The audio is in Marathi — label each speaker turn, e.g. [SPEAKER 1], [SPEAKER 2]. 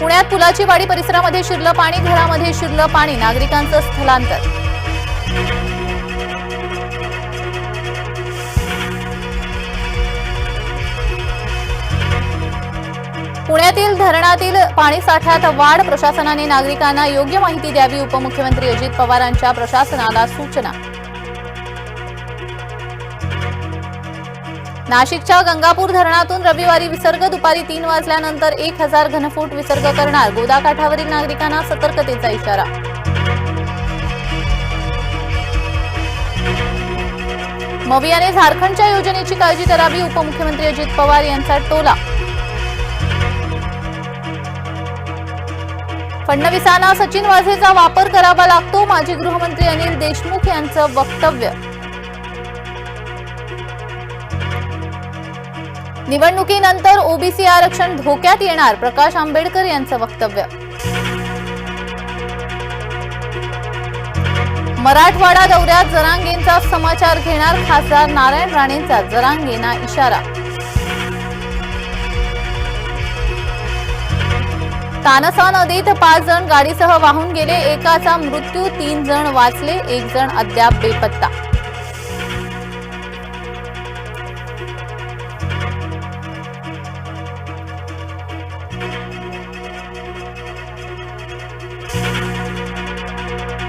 [SPEAKER 1] पुण्यात पुलाची वाडी परिसरामध्ये शिरलं पाणी घरामध्ये शिरलं पाणी नागरिकांचं स्थलांतर. पुण्यातील धरणातील पाणी साठ्यात वाढ प्रशासनाने नागरिकांना योग्य माहिती द्यावी उपमुख्यमंत्री अजित पवारांच्या प्रशासनाला सूचना. नाशिकच्या गंगापूर धरणातून रविवारी विसर्ग दुपारी तीन वाजल्यानंतर एक हजार घनफूट विसर्ग करणार गोदाकाठावरील नागरिकांना सतर्कतेचा इशारा. मवियाने झारखंडच्या योजनेची काळजी करावी उपमुख्यमंत्री अजित पवार यांचा टोला. फडणवीसांना सचिन वाझेचा वापर करावा लागतो माजी गृहमंत्री अनिल देशमुख यांचं वक्तव्य. निवडणुकीनंतर ओबीसी आरक्षण धोक्यात येणार प्रकाश आंबेडकर यांचं वक्तव्य. मराठवाडा दौऱ्यात जरांगेंचा समाचार घेणार खासदार नारायण राणेंचा जरांगेंना इशारा. तानसा नदीत पाच जण गाडीसह वाहून गेले एकाचा मृत्यू तीन जण वाचले एक जण अद्याप बेपत्ता.